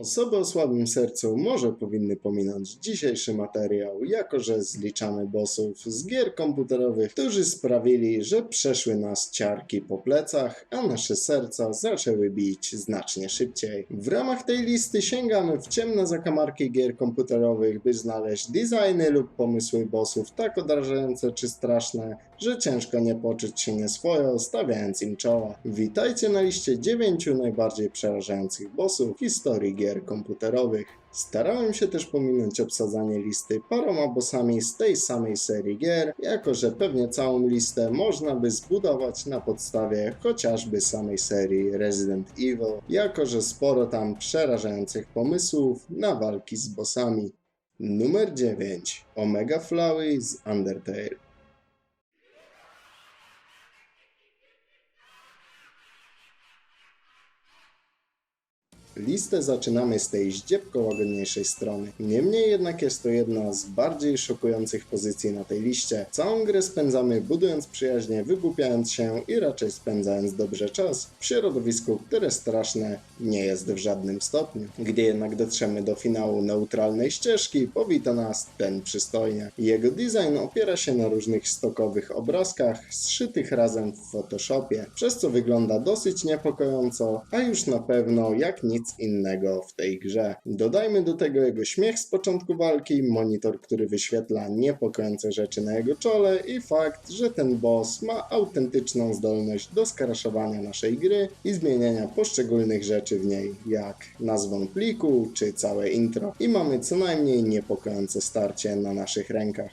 Osoby o słabym sercu może powinny pominąć dzisiejszy materiał, jako że zliczamy bossów z gier komputerowych, którzy sprawili, że przeszły nas ciarki po plecach, a nasze serca zaczęły bić znacznie szybciej. W ramach tej listy sięgamy w ciemne zakamarki gier komputerowych, by znaleźć designy lub pomysły bossów tak odrażające czy straszne, że ciężko nie poczuć się nieswojo, stawiając im czoła. Witajcie na liście 9 najbardziej przerażających bossów w historii gier komputerowych. Starałem się też pominąć obsadzanie listy paroma bossami z tej samej serii gier, jako że pewnie całą listę można by zbudować na podstawie chociażby samej serii Resident Evil, jako że sporo tam przerażających pomysłów na walki z bossami. Numer 9. Omega Flowey z Undertale. Listę zaczynamy z tej zdziepko łagodniejszej strony. Niemniej jednak jest to jedna z bardziej szokujących pozycji na tej liście. Całą grę spędzamy budując przyjaźnie, wygłupiając się i raczej spędzając dobrze czas w środowisku, które straszne nie jest w żadnym stopniu. Gdy jednak dotrzemy do finału neutralnej ścieżki, powita nas ten przystojnie. Jego design opiera się na różnych stokowych obrazkach zszytych razem w Photoshopie, przez co wygląda dosyć niepokojąco, a już na pewno jak nic innego w tej grze. Dodajmy do tego jego śmiech z początku walki, monitor, który wyświetla niepokojące rzeczy na jego czole i fakt, że ten boss ma autentyczną zdolność do skraszowania naszej gry i zmieniania poszczególnych rzeczy w niej, jak nazwę pliku czy całe intro. I mamy co najmniej niepokojące starcie na naszych rękach.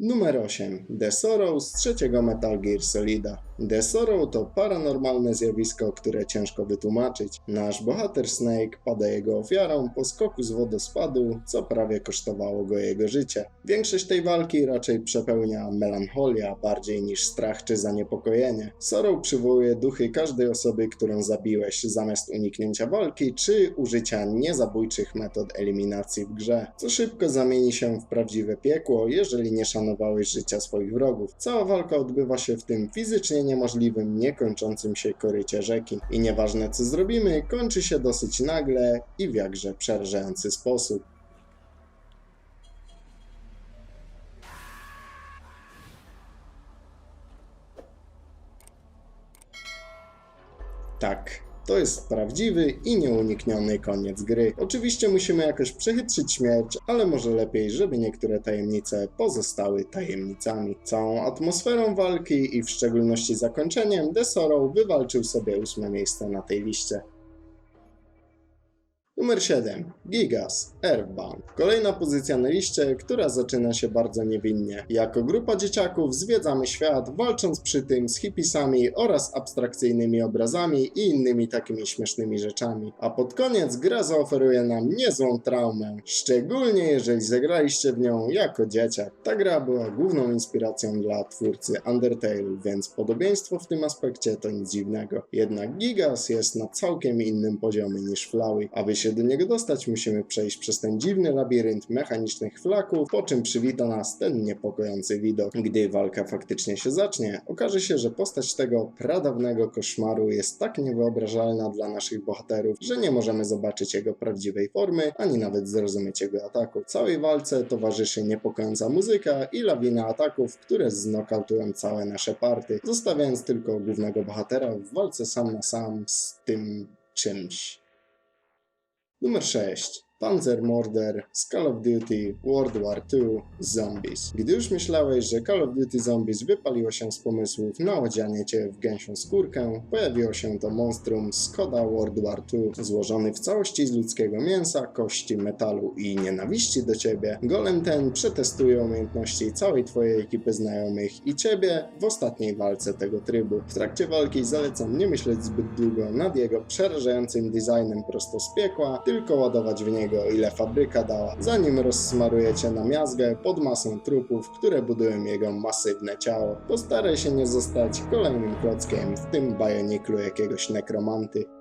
Numer 8. The Sorrow z trzeciego Metal Gear Solida. The Sorrow to paranormalne zjawisko, które ciężko wytłumaczyć. Nasz bohater Snake pada jego ofiarą po skoku z wodospadu, co prawie kosztowało go jego życie. Większość tej walki raczej przepełnia melancholia bardziej niż strach czy zaniepokojenie. Sorrow przywołuje duchy każdej osoby, którą zabiłeś zamiast uniknięcia walki czy użycia niezabójczych metod eliminacji w grze, co szybko zamieni się w prawdziwe piekło, jeżeli nie szanowałeś życia swoich wrogów. Cała walka odbywa się w tym fizycznie niemożliwym, niekończącym się korycie rzeki. I nieważne co zrobimy, kończy się dosyć nagle i w jakże przerażający sposób. Tak, to jest prawdziwy i nieunikniony koniec gry. Oczywiście musimy jakoś przechytrzyć śmierć, ale może lepiej, żeby niektóre tajemnice pozostały tajemnicami. Całą atmosferą walki i w szczególności zakończeniem The Sorrow wywalczył sobie ósme miejsce na tej liście. Numer 7. Gigas Earthbound. Kolejna pozycja na liście, która zaczyna się bardzo niewinnie. Jako grupa dzieciaków zwiedzamy świat, walcząc przy tym z hipisami oraz abstrakcyjnymi obrazami i innymi takimi śmiesznymi rzeczami. A pod koniec gra zaoferuje nam niezłą traumę, szczególnie jeżeli zagraliście w nią jako dzieciak. Ta gra była główną inspiracją dla twórcy Undertale, więc podobieństwo w tym aspekcie to nic dziwnego. Jednak Gigas jest na całkiem innym poziomie niż Flowey. Aby się do niego dostać, musimy przejść przez ten dziwny labirynt mechanicznych flaków, po czym przywita nas ten niepokojący widok. Gdy walka faktycznie się zacznie, okaże się, że postać tego pradawnego koszmaru jest tak niewyobrażalna dla naszych bohaterów, że nie możemy zobaczyć jego prawdziwej formy, ani nawet zrozumieć jego ataku. Całej walce towarzyszy niepokojąca muzyka i lawina ataków, które znokautują całe nasze party, zostawiając tylko głównego bohatera w walce sam na sam z tym czymś. Numer 6. Panzer Morder z Call of Duty World War II Zombies. Gdy już myślałeś, że Call of Duty Zombies wypaliło się z pomysłów na odzianie cię w gęsią skórkę, pojawiło się to monstrum Skoda World War II, złożony w całości z ludzkiego mięsa, kości, metalu i nienawiści do ciebie. Golem ten przetestuje umiejętności całej twojej ekipy znajomych i ciebie w ostatniej walce tego trybu. W trakcie walki zalecam nie myśleć zbyt długo nad jego przerażającym designem prosto z piekła, tylko ładować w niego ile fabryka dała, zanim rozsmarujecie na miazgę pod masą trupów, które budują jego masywne ciało. Postaraj się nie zostać kolejnym klockiem w tym bajoniklu jakiegoś nekromanty.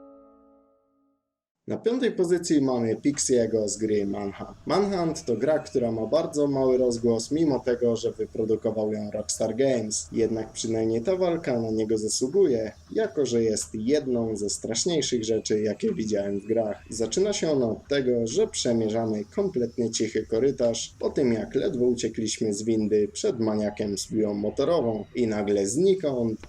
Na piątej pozycji mamy Pixiego z gry Manhunt. Manhunt to gra, która ma bardzo mały rozgłos, mimo tego, że wyprodukował ją Rockstar Games. Jednak przynajmniej ta walka na niego zasługuje, jako że jest jedną ze straszniejszych rzeczy, jakie widziałem w grach. Zaczyna się ona od tego, że przemierzamy kompletnie cichy korytarz, po tym jak ledwo uciekliśmy z windy przed maniakiem z biłą motorową i nagle znikąd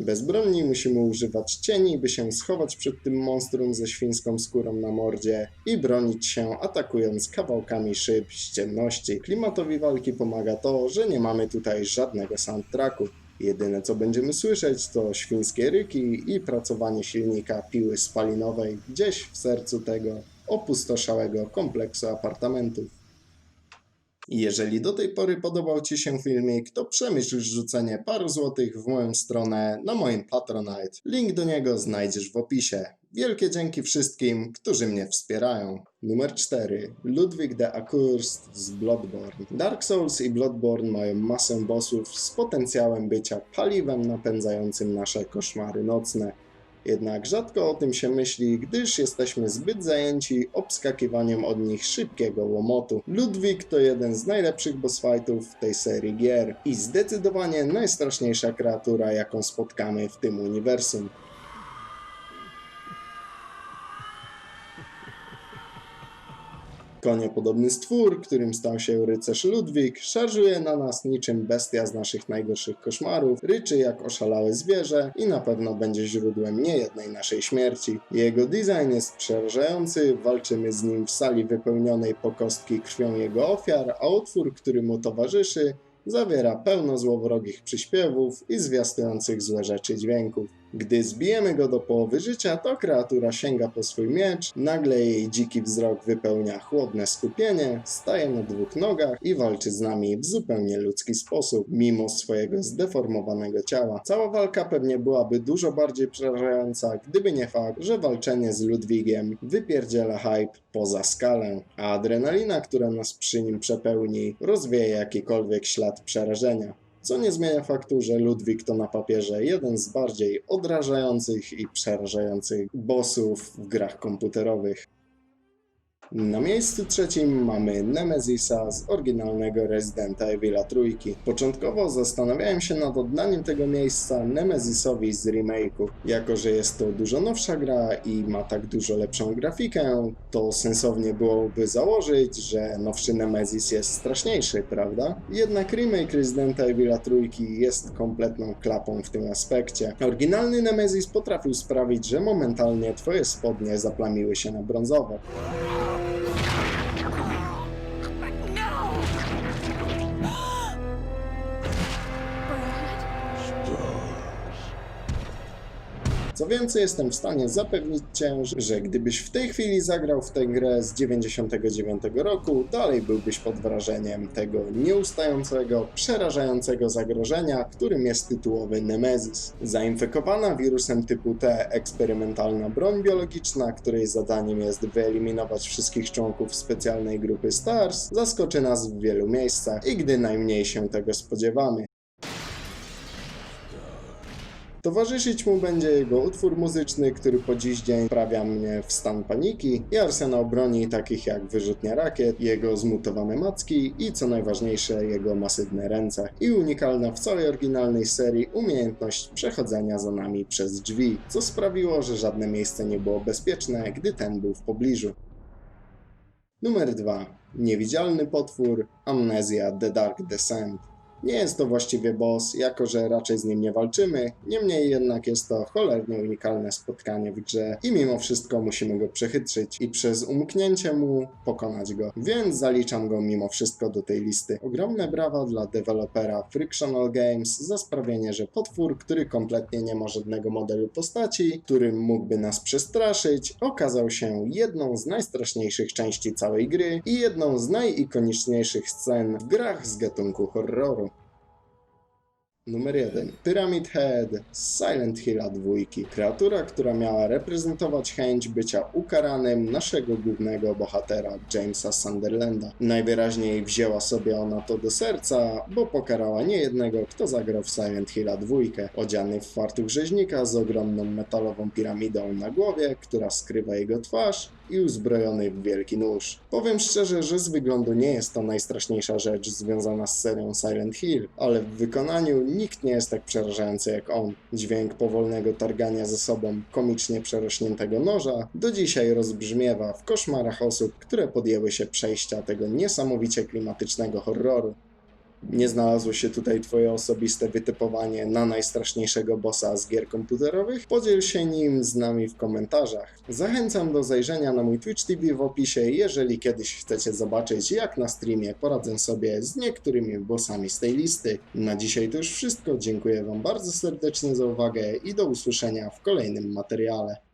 Bezbronni musimy używać cieni, by się schować przed tym monstrum ze świńską skórą na mordzie i bronić się atakując kawałkami szyb z ciemności. Klimatowi walki pomaga to, że nie mamy tutaj żadnego soundtracku. Jedyne co będziemy słyszeć to świńskie ryki i pracowanie silnika piły spalinowej gdzieś w sercu tego opustoszałego kompleksu apartamentów. Jeżeli do tej pory podobał Ci się filmik, to przemyśl rzucenie paru złotych w moją stronę na moim Patronite. Link do niego znajdziesz w opisie. Wielkie dzięki wszystkim, którzy mnie wspierają. Numer 4. Ludwig the Accursed z Bloodborne. Dark Souls i Bloodborne mają masę bossów z potencjałem bycia paliwem napędzającym nasze koszmary nocne. Jednak rzadko o tym się myśli, gdyż jesteśmy zbyt zajęci obskakiwaniem od nich szybkiego łomotu. Ludwik to jeden z najlepszych boss fightów w tej serii gier i zdecydowanie najstraszniejsza kreatura, jaką spotkamy w tym uniwersum. Koniopodobny stwór, którym stał się rycerz Ludwik, szarżuje na nas niczym bestia z naszych najgorszych koszmarów, ryczy jak oszalałe zwierzę i na pewno będzie źródłem niejednej naszej śmierci. Jego design jest przerażający, walczymy z nim w sali wypełnionej po kostki krwią jego ofiar, a utwór, który mu towarzyszy, zawiera pełno złowrogich przyśpiewów i zwiastujących złe rzeczy dźwięków. Gdy zbijemy go do połowy życia, to kreatura sięga po swój miecz, nagle jej dziki wzrok wypełnia chłodne skupienie, staje na dwóch nogach i walczy z nami w zupełnie ludzki sposób, mimo swojego zdeformowanego ciała. Cała walka pewnie byłaby dużo bardziej przerażająca, gdyby nie fakt, że walczenie z Ludwigiem wypierdziela hype poza skalę, a adrenalina, która nas przy nim przepełni, rozwieje jakikolwiek ślad przerażenia. Co nie zmienia faktu, że Ludwik to na papierze jeden z bardziej odrażających i przerażających bossów w grach komputerowych. Na miejscu trzecim mamy Nemezisa z oryginalnego Residenta Evil'a trójki. Początkowo zastanawiałem się nad oddaniem tego miejsca Nemezisowi z remake'u. Jako, że jest to dużo nowsza gra i ma tak dużo lepszą grafikę, to sensownie byłoby założyć, że nowszy Nemezis jest straszniejszy, prawda? Jednak remake Residenta Evil'a trójki jest kompletną klapą w tym aspekcie. Oryginalny Nemezis potrafił sprawić, że momentalnie twoje spodnie zaplamiły się na brązowo. Co więcej, jestem w stanie zapewnić Cię, że gdybyś w tej chwili zagrał w tę grę z 99 roku, dalej byłbyś pod wrażeniem tego nieustającego, przerażającego zagrożenia, którym jest tytułowy Nemezis. Zainfekowana wirusem typu T eksperymentalna broń biologiczna, której zadaniem jest wyeliminować wszystkich członków specjalnej grupy STARS, zaskoczy nas w wielu miejscach i gdy najmniej się tego spodziewamy. Towarzyszyć mu będzie jego utwór muzyczny, który po dziś dzień wprawia mnie w stan paniki i arsenał broni takich jak wyrzutnia rakiet, jego zmutowane macki i co najważniejsze jego masywne ręce. I unikalna w całej oryginalnej serii umiejętność przechodzenia za nami przez drzwi, co sprawiło, że żadne miejsce nie było bezpieczne, gdy ten był w pobliżu. Numer 2. Niewidzialny potwór Amnesia The Dark Descent. Nie jest to właściwie boss, jako że raczej z nim nie walczymy, niemniej jednak jest to cholernie unikalne spotkanie w grze i mimo wszystko musimy go przechytrzyć i przez umknięcie mu pokonać go, więc zaliczam go mimo wszystko do tej listy. Ogromne brawa dla dewelopera Frictional Games za sprawienie, że potwór, który kompletnie nie ma żadnego modelu postaci, którym mógłby nas przestraszyć, okazał się jedną z najstraszniejszych części całej gry i jedną z najikoniczniejszych scen w grach z gatunku horroru. Numer 1. Pyramid Head z Silent Hilla 2. Kreatura, która miała reprezentować chęć bycia ukaranym naszego głównego bohatera Jamesa Sunderlanda. Najwyraźniej wzięła sobie ona to do serca, bo pokarała niejednego, kto zagrał w Silent Hilla 2. Odziany w fartuch rzeźnika z ogromną metalową piramidą na głowie, która skrywa jego twarz i uzbrojony w wielki nóż. Powiem szczerze, że z wyglądu nie jest to najstraszniejsza rzecz związana z serią Silent Hill, ale w wykonaniu nikt nie jest tak przerażający jak on. Dźwięk powolnego targania ze sobą komicznie przerośniętego noża do dzisiaj rozbrzmiewa w koszmarach osób, które podjęły się przejścia tego niesamowicie klimatycznego horroru. Nie znalazło się tutaj Twoje osobiste wytypowanie na najstraszniejszego bossa z gier komputerowych? Podziel się nim z nami w komentarzach. Zachęcam do zajrzenia na mój Twitch TV w opisie, jeżeli kiedyś chcecie zobaczyć, jak na streamie poradzę sobie z niektórymi bossami z tej listy. Na dzisiaj to już wszystko. Dziękuję Wam bardzo serdecznie za uwagę i do usłyszenia w kolejnym materiale.